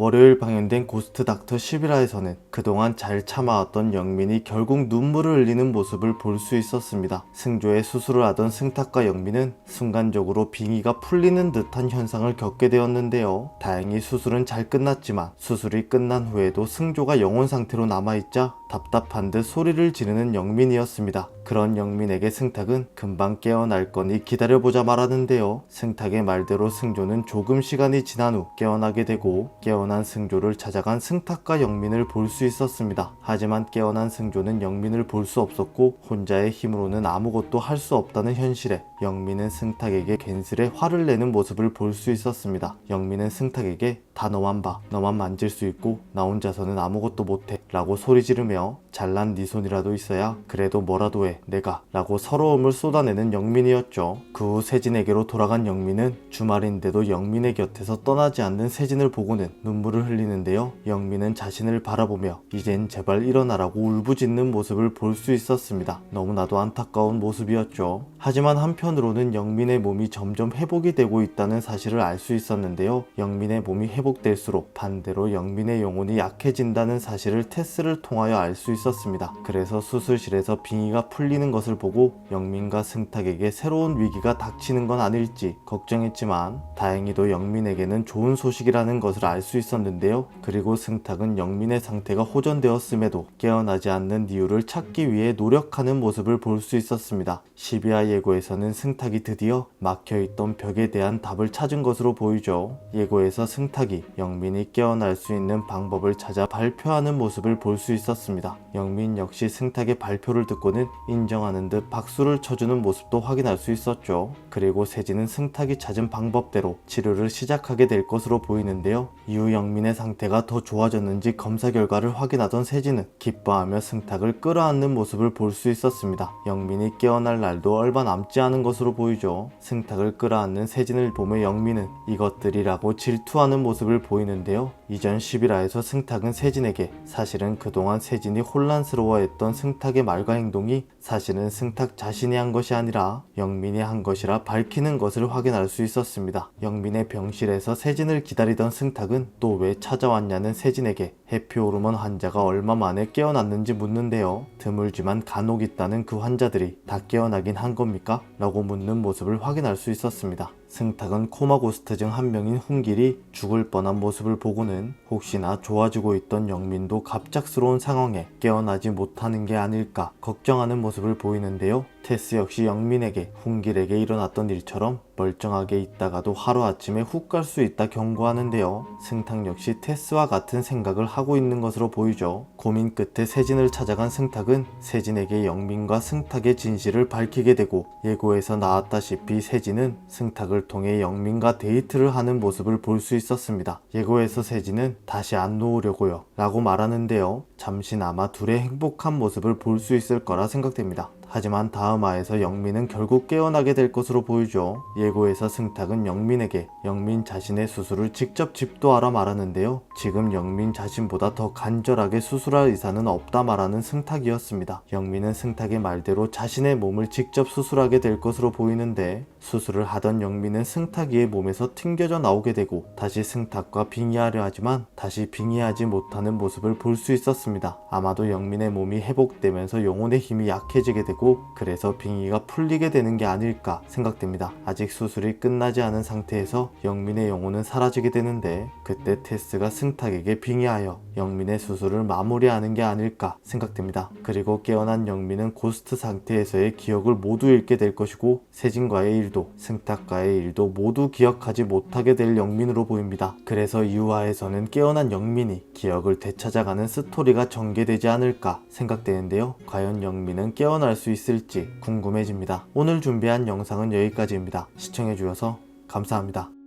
월요일 방영된 고스트 닥터 11화에서는 그동안 잘 참아왔던 영민이 결국 눈물을 흘리는 모습을 볼 수 있었습니다. 승조의 수술을 하던 승탁과 영민은 순간적으로 빙의가 풀리는 듯한 현상을 겪게 되었는데요. 다행히 수술은 잘 끝났지만 수술이 끝난 후에도 승조가 영혼 상태로 남아있자 답답한 듯 소리를 지르는 영민이었습니다. 그런 영민에게 승탁은 금방 깨어날 거니 기다려보자 말하는데요. 승탁의 말대로 승조는 조금 시간이 지난 후 깨어나게 되고 깨어난 승조를 찾아간 승탁과 영민을 볼 수 있었습니다. 하지만 깨어난 승조는 영민을 볼 수 없었고 혼자의 힘으로는 아무것도 할 수 없다는 현실에 영민은 승탁에게 괜스레 화를 내는 모습을 볼 수 있었습니다. 영민은 승탁에게 다 너만 봐. 너만 만질 수 있고 나 혼자서는 아무것도 못해. 라고 소리 지르며 잘난 네 손이라도 있어야 그래도 뭐라도 해. 내가. 라고 서러움을 쏟아내는 영민이었죠. 그 후 세진에게로 돌아간 영민은 주말인데도 영민의 곁에서 떠나지 않는 세진을 보고는 눈물을 흘리는데요. 영민은 자신을 바라보며 이젠 제발 일어나라고 울부짖는 모습을 볼 수 있었습니다. 너무나도 안타까운 모습이었죠. 하지만 한편으로는 영민의 몸이 점점 회복이 되고 있다는 사실을 알 수 있었는데요. 영민의 몸이 회복될수록 반대로 영민의 영혼이 약해진다는 사실을 테스를 통하여 알 수 있었습니다. 그래서 수술실에서 빙의가 풀 리는 것을 보고 영민과 승탁에게 새로운 위기가 닥치는 건 아닐지 걱정했지만 다행히도 영민에게는 좋은 소식이라는 것을 알 수 있었는데요. 그리고 승탁은 영민의 상태가 호전되었음에도 깨어나지 않는 이유를 찾기 위해 노력하는 모습을 볼 수 있었습니다. 12화 예고에서는 승탁이 드디어 막혀있던 벽에 대한 답을 찾은 것으로 보이죠. 예고에서 승탁이 영민이 깨어날 수 있는 방법을 찾아 발표하는 모습을 볼 수 있었습니다. 영민 역시 승탁의 발표를 듣고는 인 정하는 듯 박수를 쳐주는 모습도 확인할 수 있었죠. 그리고 세진은 승탁이 찾은 방법대로 치료를 시작하게 될 것으로 보이는데요. 이후 영민의 상태가 더 좋아졌는지 검사 결과를 확인하던 세진은 기뻐하며 승탁을 끌어안는 모습을 볼 수 있었습니다. 영민이 깨어날 날도 얼마 남지 않은 것으로 보이죠. 승탁을 끌어안는 세진을 보며 영민은 이것들이라고 질투하는 모습을 보이는데요. 이전 11화에서 승탁은 세진에게 사실은 그동안 세진이 혼란스러워했던 승탁의 말과 행동이 사실은 승탁 자신이 한 것이 아니라 영민이 한 것이라 밝히는 것을 확인할 수 있었습니다. 영민의 병실에서 세진을 기다리던 승탁은 또 왜 찾아왔냐는 세진에게 해피 호르몬 환자가 얼마 만에 깨어났는지 묻는데요. 드물지만 간혹 있다는 그 환자들이 다 깨어나긴 한 겁니까? 라고 묻는 모습을 확인할 수 있었습니다. 승탁은 코마고스트 중 한 명인 훈길이 죽을 뻔한 모습을 보고는 혹시나 좋아지고 있던 영민도 갑작스러운 상황에 깨어나지 못하는 게 아닐까 걱정하는 모습을 보이는데요. 테스 역시 영민에게 훈길에게 일어났던 일처럼 멀쩡하게 있다가도 하루아침에 훅 갈 수 있다 경고하는데요. 승탁 역시 테스와 같은 생각을 하고 있는 것으로 보이죠. 고민 끝에 세진을 찾아간 승탁은 세진에게 영민과 승탁의 진실을 밝히게 되고 예고에서 나왔다시피 세진은 승탁을 통해 영민과 데이트를 하는 모습을 볼 수 있었습니다. 예고에서 세진은 다시 안 놓으려고요 라고 말하는데요. 잠시나마 둘의 행복한 모습을 볼 수 있을 거라 생각됩니다. 하지만 다음 화에서 영민은 결국 깨어나게 될 것으로 보이죠. 예고에서 승탁은 영민에게 영민 자신의 수술을 직접 집도하라 말하는데요. 지금 영민 자신보다 더 간절하게 수술할 의사는 없다 말하는 승탁이었습니다. 영민은 승탁의 말대로 자신의 몸을 직접 수술하게 될 것으로 보이는데 수술을 하던 영민은 승탁이의 몸에서 튕겨져 나오게 되고 다시 승탁과 빙의하려 하지만 다시 빙의하지 못하는 모습을 볼 수 있었습니다. 아마도 영민의 몸이 회복되면서 영혼의 힘이 약해지게 되고 그래서 빙의가 풀리게 되는 게 아닐까 생각됩니다. 아직 수술이 끝나지 않은 상태에서 영민의 영혼은 사라지게 되는데 그때 테스가 승탁에게 빙의하여 영민의 수술을 마무리하는 게 아닐까 생각됩니다. 그리고 깨어난 영민은 고스트 상태에서의 기억을 모두 잃게 될 것이고 세진과의 일도 승탁과의 일도 모두 기억하지 못하게 될 영민으로 보입니다. 그래서 이후화에서는 깨어난 영민이 기억을 되찾아가는 스토리가 전개되지 않을까 생각되는데요. 과연 영민은 깨어날 수 있을지 궁금해집니다. 오늘 준비한 영상은 여기까지입니다. 시청해주셔서 감사합니다.